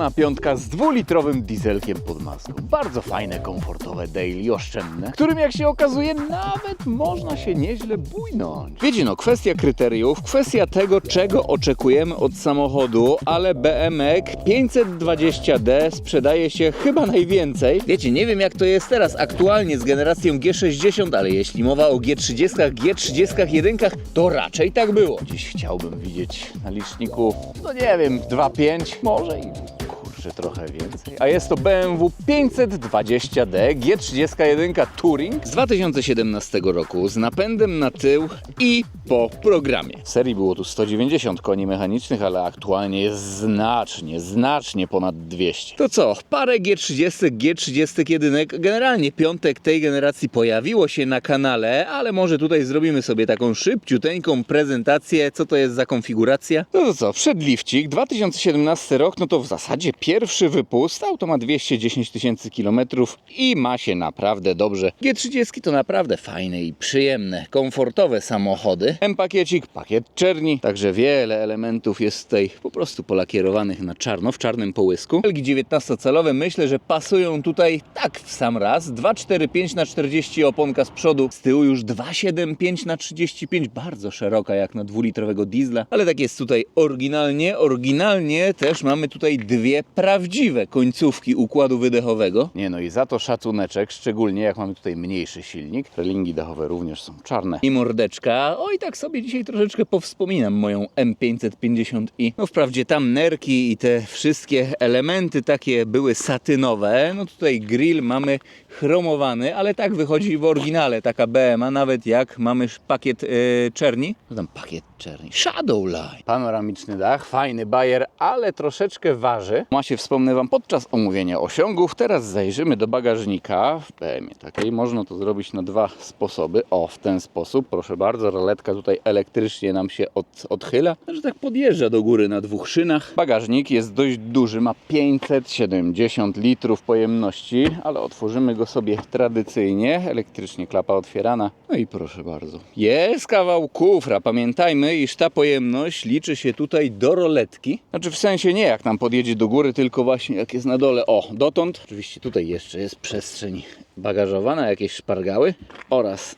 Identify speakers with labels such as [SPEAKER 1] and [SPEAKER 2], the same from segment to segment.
[SPEAKER 1] Pełna piątka z dwulitrowym dieselkiem pod maską. Bardzo fajne, komfortowe daily, oszczędne, którym jak się okazuje nawet można się nieźle bujnąć. Wiecie no, kwestia kryteriów, kwestia tego czego oczekujemy od samochodu, ale BMW 520D sprzedaje się chyba najwięcej. Wiecie, nie wiem jak to jest teraz aktualnie z generacją G60, ale jeśli mowa o G30, G31, to raczej tak było. Dziś chciałbym widzieć na liczniku, no nie wiem, 2.5, może i kurczę trochę więcej. A jest to BMW 520D G31 Touring z 2017 roku z napędem na tył i po programie. W serii było tu 190 koni mechanicznych, ale aktualnie jest znacznie, znacznie ponad 200. To co, parę G30, G31, generalnie piątek tej generacji pojawiło się na kanale, ale może tutaj zrobimy sobie taką szybciuteńką prezentację, co to jest za konfiguracja. No to co, przedlifcik, 2017 rok, no to w zasadzie pierwszy wypust, auto ma 210 tysięcy kilometrów i ma się naprawdę dobrze. G30 to naprawdę fajne i przyjemne, komfortowe samochody. M-pakiecik, pakiet czerni, także wiele elementów jest tutaj po prostu polakierowanych na czarno, w czarnym połysku. Felgi 19-calowe myślę, że pasują tutaj tak w sam raz. 2,45 na 40 oponka z przodu, z tyłu już 2,75 na 35, bardzo szeroka jak na dwulitrowego diesla, ale tak jest tutaj oryginalnie. Oryginalnie też mamy tutaj dwie prawdziwe końcówki układu wydechowego. Nie no i za to szacuneczek, szczególnie jak mamy tutaj mniejszy silnik. Relingi dachowe również są czarne. I mordeczka. Oj, tak sobie dzisiaj troszeczkę powspominam moją M550i. No wprawdzie tam nerki i te wszystkie elementy takie były satynowe. No tutaj grill mamy chromowany, ale tak wychodzi w oryginale taka BMA, nawet jak mamy pakiet yy, czerni. No tam pakiet czerni. Shadowlight. Panoramiczny dach, fajny bajer, ale troszeczkę waży. Ma się wspomnę Wam podczas omówienia osiągów. Teraz zajrzymy do bagażnika w BM takiej. Można to zrobić na dwa sposoby. O, w ten sposób. Proszę bardzo, roletka tutaj elektrycznie nam się od, odchyla, że tak podjeżdża do góry na dwóch szynach. Bagażnik jest dość duży, ma 570 litrów pojemności, ale otworzymy go sobie tradycyjnie. Elektrycznie klapa otwierana. No i proszę bardzo. Jest kawał kufra. Pamiętajmy, iż ta pojemność liczy się tutaj do roletki. Znaczy w sensie nie jak nam podjedzie do góry, tylko właśnie jak jest na dole. O, dotąd. Oczywiście tutaj jeszcze jest przestrzeń bagażowa na jakieś szpargały oraz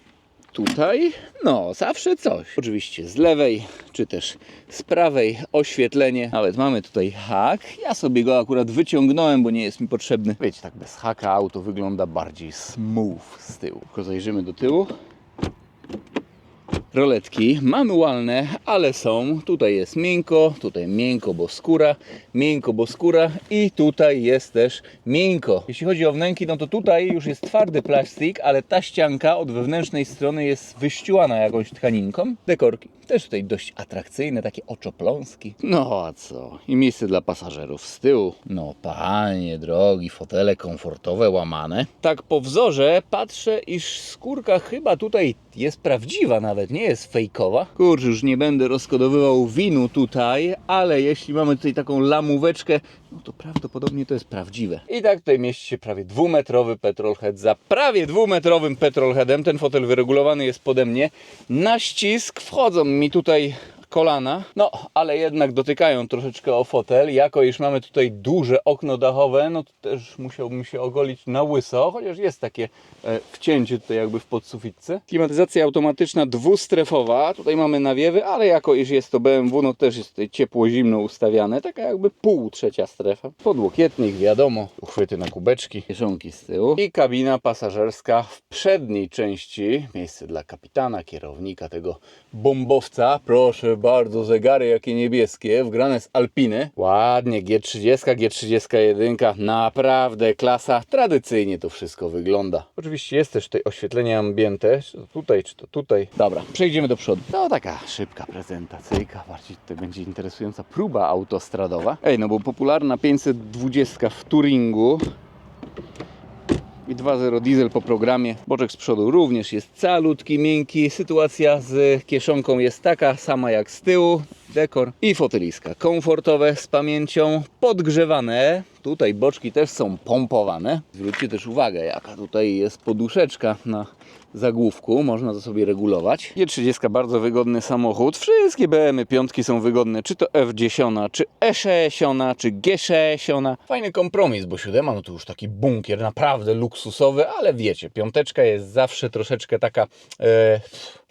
[SPEAKER 1] tutaj, no zawsze coś. Oczywiście z lewej, czy też z prawej oświetlenie. Nawet mamy tutaj hak. Ja sobie go akurat wyciągnąłem, bo nie jest mi potrzebny. Wiecie, tak bez haka auto wygląda bardziej smooth z tyłu. Tylko zajrzymy do tyłu. Roletki manualne, ale są. Tutaj jest miękko, tutaj miękko, bo skóra, miękko, bo skóra i tutaj jest też miękko. Jeśli chodzi o wnęki, no to tutaj już jest twardy plastik, ale ta ścianka od wewnętrznej strony jest wyściułana jakąś tkaninką. Dekorki też tutaj dość atrakcyjne, takie oczopląski. No a co? I miejsce dla pasażerów z tyłu. No panie drogi, fotele komfortowe, łamane. Tak po wzorze patrzę, iż skórka chyba tutaj jest prawdziwa nawet, nie jest fejkowa. Kurczę, już nie będę rozkodowywał winu tutaj, ale jeśli mamy tutaj taką lamóweczkę, no to prawdopodobnie to jest prawdziwe. I tak tutaj mieści się prawie dwumetrowy petrolhead za prawie dwumetrowym petrolheadem. Ten fotel wyregulowany jest pode mnie. Na ścisk wchodzą mi tutaj kolana, no ale jednak dotykają troszeczkę o fotel. Jako iż mamy tutaj duże okno dachowe, no to też musiałbym się ogolić na łyso, chociaż jest takie e, wcięcie tutaj jakby w podsufitce. Klimatyzacja automatyczna dwustrefowa, tutaj mamy nawiewy, ale jako iż jest to BMW, no też jest tutaj ciepło-zimno ustawiane, taka jakby pół trzecia strefa. Podłokietnik, wiadomo, uchwyty na kubeczki, kieszonki z tyłu. I kabina pasażerska w przedniej części, miejsce dla kapitana, kierownika tego bombowca, proszę bardzo, zegary jakie niebieskie, wgrane z Alpiny. Ładnie, G30, G31, naprawdę klasa. Tradycyjnie to wszystko wygląda. Oczywiście jest też tutaj oświetlenie ambiente, czy to tutaj, czy to tutaj. Dobra, przejdziemy do przodu. To taka szybka prezentacyjka, bardziej tutaj będzie interesująca próba autostradowa. Ej, no bo popularna 520 w Turingu i 2.0 diesel po programie. Boczek z przodu również jest calutki, miękki. Sytuacja z kieszonką jest taka sama jak z tyłu. dekor i foteliska komfortowe z pamięcią, podgrzewane. Tutaj boczki też są pompowane. Zwróćcie też uwagę, jaka tutaj jest poduszeczka na zagłówku, można to sobie regulować. G30 bardzo wygodny samochód. Wszystkie BMW piątki są wygodne, czy to F10, czy E60, czy G60. Fajny kompromis, bo siódema no to już taki bunkier naprawdę luksusowy, ale wiecie, piąteczka jest zawsze troszeczkę taka e,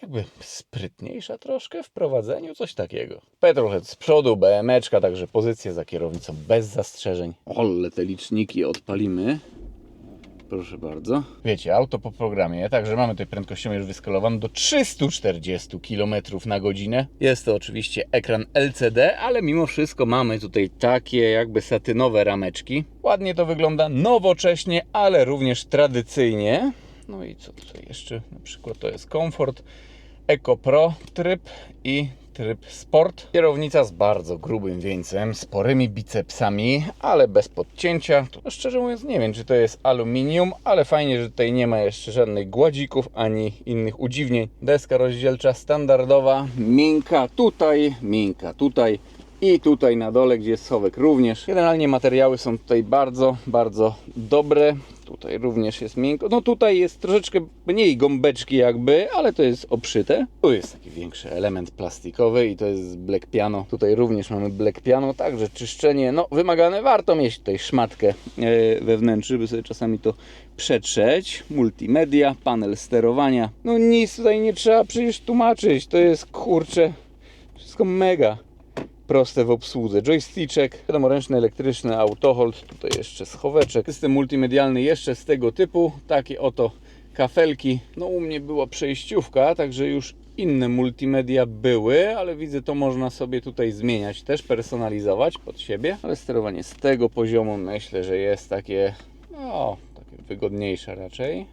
[SPEAKER 1] jakby sprytniejsza troszkę w prowadzeniu, coś takiego. Petrolhead z przodu, BMeczka, także pozycja za kierownicą bez zastrzeżeń. Ole, te liczniki odpalimy. Proszę bardzo. Wiecie, auto po programie, także mamy tutaj prędkością już wyskalowaną do 340 km na godzinę. Jest to oczywiście ekran LCD, ale mimo wszystko mamy tutaj takie jakby satynowe rameczki. Ładnie to wygląda, nowocześnie, ale również tradycyjnie. No i co tutaj jeszcze? Na przykład to jest komfort, Eco Pro tryb i tryb Sport. Kierownica z bardzo grubym wieńcem, sporymi bicepsami, ale bez podcięcia. To szczerze mówiąc nie wiem, czy to jest aluminium, ale fajnie, że tutaj nie ma jeszcze żadnych gładzików ani innych udziwnień. Deska rozdzielcza standardowa, miękka tutaj, miękka tutaj. I tutaj na dole, gdzie jest schowek również. Generalnie materiały są tutaj bardzo, bardzo dobre. Tutaj również jest miękko. No tutaj jest troszeczkę mniej gąbeczki jakby, ale to jest obszyte. Tu jest taki większy element plastikowy i to jest black piano. Tutaj również mamy black piano, także czyszczenie no wymagane. Warto mieć tutaj szmatkę e, we wnętrzu, by sobie czasami to przetrzeć. Multimedia, panel sterowania. No nic tutaj nie trzeba przecież tłumaczyć. To jest kurcze wszystko mega proste w obsłudze. Joysticzek, wiadomo, ręczny, elektryczny, autohold, tutaj jeszcze schoweczek. System multimedialny jeszcze z tego typu, takie oto kafelki. No u mnie była przejściówka, także już inne multimedia były, ale widzę, to można sobie tutaj zmieniać, też personalizować pod siebie. Ale sterowanie z tego poziomu myślę, że jest takie, no, takie wygodniejsze raczej.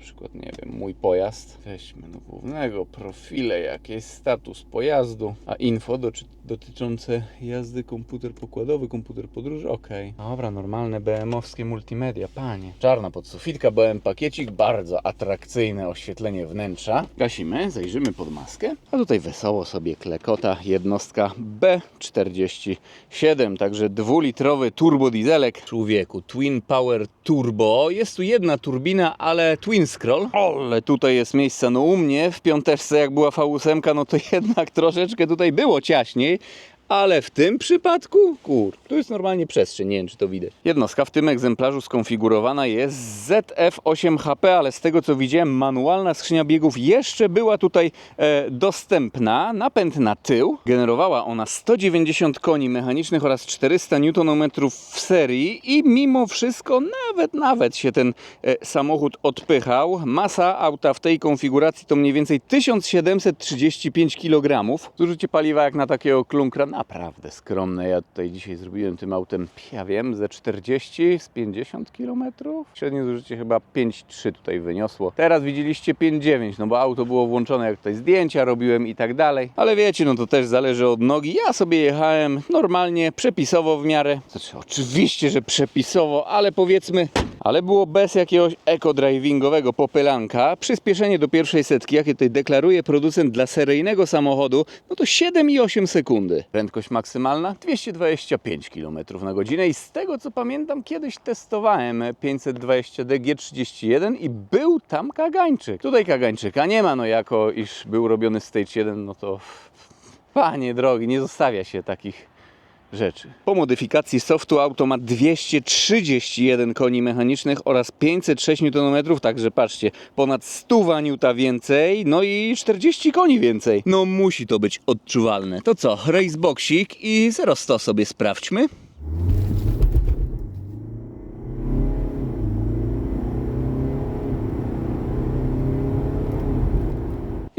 [SPEAKER 1] Na przykład, nie wiem, mój pojazd. Weźmy do głównego, profile, jaki jest status pojazdu, a info do, dotyczące jazdy, komputer pokładowy, komputer podróży, ok. Dobra, normalne BM-owskie multimedia, panie. Czarna podsufitka, BM pakiecik, bardzo atrakcyjne oświetlenie wnętrza. Gasimy, zajrzymy pod maskę, a tutaj wesoło sobie klekota jednostka B47, także dwulitrowy turbodieselek. Człowieku, Twin Power Turbo. Jest tu jedna turbina, ale Twin Scroll. Ale tutaj jest miejsce, no u mnie w piąteczce jak była V8, no to jednak troszeczkę tutaj było ciaśniej. Ale w tym przypadku, kur, tu jest normalnie przestrzeń, nie wiem czy to widać. Jednostka w tym egzemplarzu skonfigurowana jest ZF8HP, ale z tego co widziałem, manualna skrzynia biegów jeszcze była tutaj e, dostępna. Napęd na tył. Generowała ona 190 koni mechanicznych oraz 400 Nm w serii i mimo wszystko nawet, nawet się ten e, samochód odpychał. Masa auta w tej konfiguracji to mniej więcej 1735 kg. Zużycie paliwa jak na takiego klunkra naprawdę skromne. Ja tutaj dzisiaj zrobiłem tym autem, ja wiem, ze 40 z 50 km. Średnie zużycie chyba 5,3 tutaj wyniosło. Teraz widzieliście 5,9, no bo auto było włączone, jak tutaj zdjęcia robiłem i tak dalej. Ale wiecie, no to też zależy od nogi. Ja sobie jechałem normalnie, przepisowo w miarę. Znaczy, oczywiście, że przepisowo, ale powiedzmy, ale było bez jakiegoś eco-drivingowego popylanka. Przyspieszenie do pierwszej setki, jakie tutaj deklaruje producent dla seryjnego samochodu, no to 7,8 sekundy. Maksymalna 225 km na godzinę i z tego co pamiętam, kiedyś testowałem 520D G31 i był tam kagańczyk. Tutaj kagańczyka nie ma, no jako iż był robiony Stage 1, no to panie drogi, nie zostawia się takich rzeczy. Po modyfikacji softu auto ma 231 koni mechanicznych oraz 506 Nm, także patrzcie, ponad 100 Newta więcej, no i 40 koni więcej. No musi to być odczuwalne. To co, raceboxik i 0-100 sobie sprawdźmy.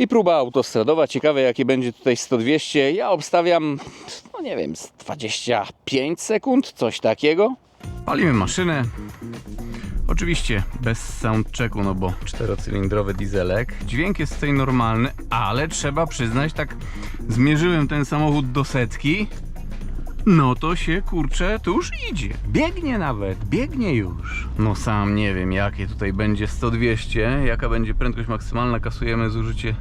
[SPEAKER 1] I próba autostradowa. Ciekawe, jakie będzie tutaj 100-200. Ja obstawiam, no nie wiem, z 25 sekund, coś takiego. Palimy maszynę. Oczywiście bez soundchecku, no bo czterocylindrowy dieselek. Dźwięk jest tutaj normalny, ale trzeba przyznać, tak zmierzyłem ten samochód do setki. No to się kurczę, tuż idzie. Biegnie nawet, biegnie już. No sam nie wiem, jakie tutaj będzie 100-200, jaka będzie prędkość maksymalna. Kasujemy zużycie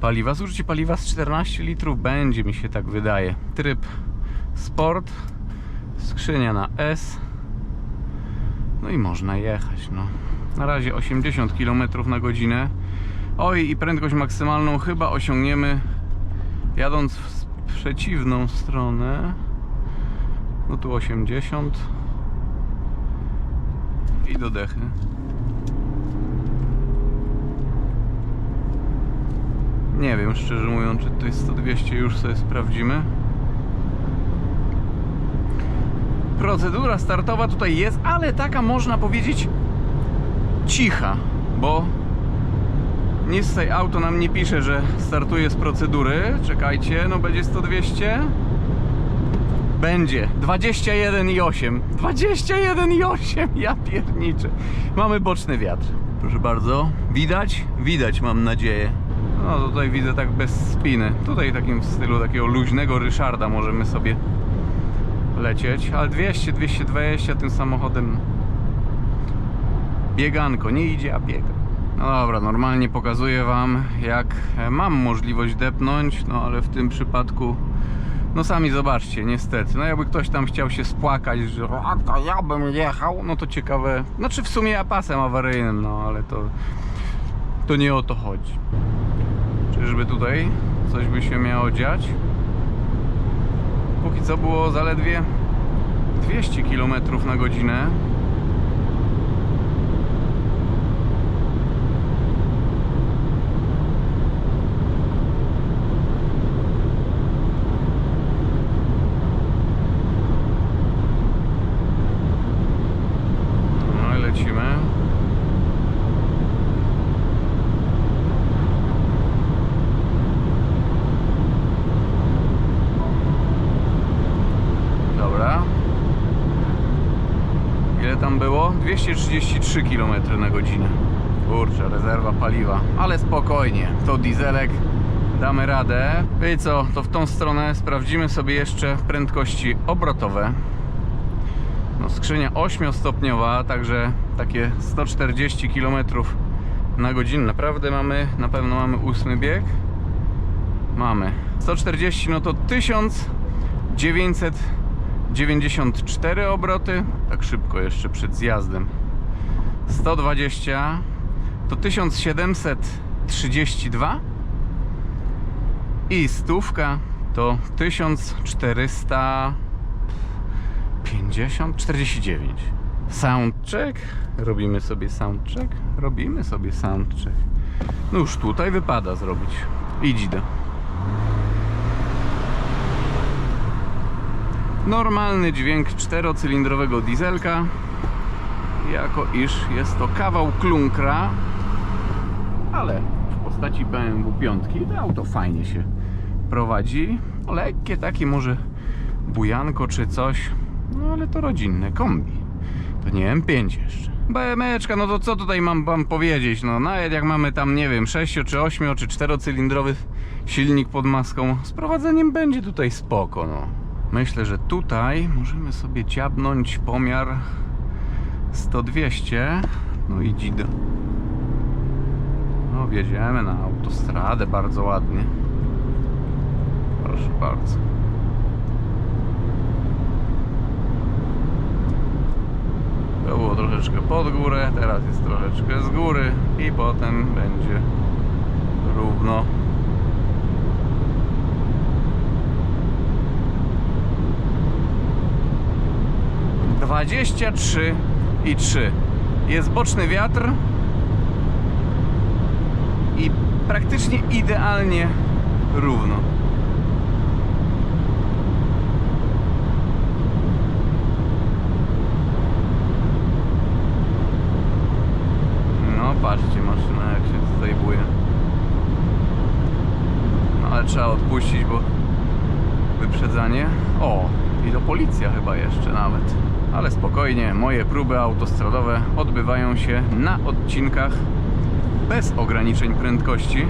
[SPEAKER 2] paliwa. Zużycie paliwa z 14 litrów będzie, mi się tak wydaje. Tryb sport, skrzynia na S. No i można jechać. No. Na razie 80 km na godzinę. Oj, i prędkość maksymalną chyba osiągniemy jadąc w przeciwną stronę. No tu 80 i do dechy. Nie wiem, szczerze mówiąc, czy to jest 100-200, już sobie sprawdzimy. Procedura startowa tutaj jest, ale taka można powiedzieć cicha, bo nic tutaj auto nam nie pisze, że startuje z procedury. Czekajcie, no będzie 100-200. Będzie 21,8. 21,8. Ja pierniczę. Mamy boczny wiatr. Proszę bardzo. Widać? Widać, mam nadzieję. No tutaj widzę tak bez spiny. Tutaj takim w stylu takiego luźnego Ryszarda możemy sobie lecieć. Ale 200, 220 tym samochodem bieganko. Nie idzie, a biega. No dobra, normalnie pokazuję Wam, jak e, mam możliwość depnąć, no ale w tym przypadku, no sami zobaczcie, niestety. No jakby ktoś tam chciał się spłakać, że to ja bym jechał, no to ciekawe. Znaczy w sumie ja pasem awaryjnym, no ale to, to nie o to chodzi. Czyżby tutaj coś by się miało dziać? Póki co było zaledwie 200 km na godzinę. No i lecimy. Dobra. Ile tam było? 233 km na godzinę. Kurczę, rezerwa paliwa. Ale spokojnie, to dieselek. Damy radę. I co, to w tą stronę sprawdzimy sobie jeszcze prędkości obrotowe. No, skrzynia 8-stopniowa, także takie 140 km na godzinę. Naprawdę mamy, na pewno mamy ósmy bieg. Mamy. 140 no to 1994 obroty. Tak szybko jeszcze przed zjazdem. 120 to 1732 i stówka to 1400 50, 49. Soundcheck. Robimy sobie soundcheck. Robimy sobie soundcheck. No już tutaj wypada zrobić. Idź do. Normalny dźwięk czterocylindrowego dieselka. Jako iż jest to kawał klunkra, ale w postaci BMW 5 to auto fajnie się prowadzi. Lekkie takie może bujanko czy coś. No ale to rodzinne kombi. To nie M5 jeszcze. BMeczka, no to co tutaj mam wam powiedzieć? No nawet jak mamy tam, nie wiem, 6 czy 8 czy 4 cylindrowy silnik pod maską, z prowadzeniem będzie tutaj spoko, no. Myślę, że tutaj możemy sobie dziabnąć pomiar 100-200. No i dzidę. No wjedziemy na autostradę bardzo ładnie. Proszę bardzo. To było troszeczkę pod górę, teraz jest troszeczkę z góry i potem będzie równo. Dwadzieścia trzy i trzy. Jest boczny wiatr i praktycznie idealnie równo. No patrzcie maszyna jak się tutaj buje. No ale trzeba odpuścić, bo wyprzedzanie. O, i to policja chyba jeszcze nawet. Ale spokojnie, moje próby autostradowe odbywają się na odcinkach bez ograniczeń prędkości.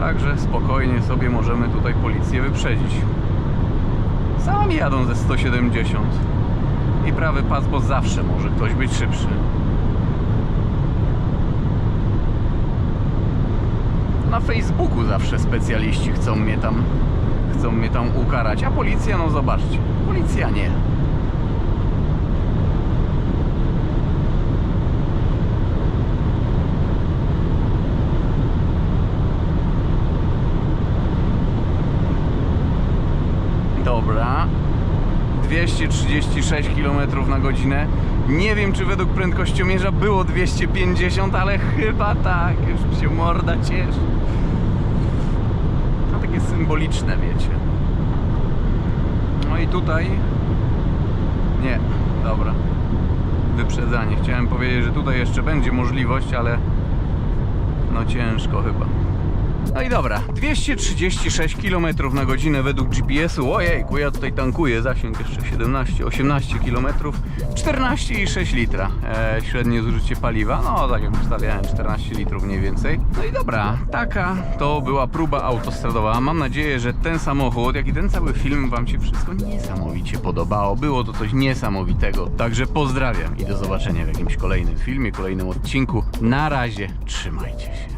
[SPEAKER 2] Także spokojnie sobie możemy tutaj policję wyprzedzić. Sami jadą ze 170 i prawy pas, bo zawsze może ktoś być szybszy. na Facebooku zawsze specjaliści chcą mnie tam chcą mnie tam ukarać, a policja, no zobaczcie, policja nie. Dobra. 236 km na godzinę. Nie wiem, czy według prędkościomierza było 250, ale chyba tak. Już się morda cieszy. Takie symboliczne, wiecie. No i tutaj... Nie, dobra. Wyprzedzanie. Chciałem powiedzieć, że tutaj jeszcze będzie możliwość, ale... No ciężko chyba. No i dobra, 236 km na godzinę według GPS-u. Ojejku, ja tutaj tankuję, zasięg jeszcze 17-18 km, 14,6 litra e, średnie zużycie paliwa. No, tak jak ustawiałem, 14 litrów mniej więcej. No i dobra, taka to była próba autostradowa. Mam nadzieję, że ten samochód, jak i ten cały film Wam się wszystko niesamowicie podobało. Było to coś niesamowitego. Także pozdrawiam i do zobaczenia w jakimś kolejnym filmie, kolejnym odcinku. Na razie, trzymajcie się.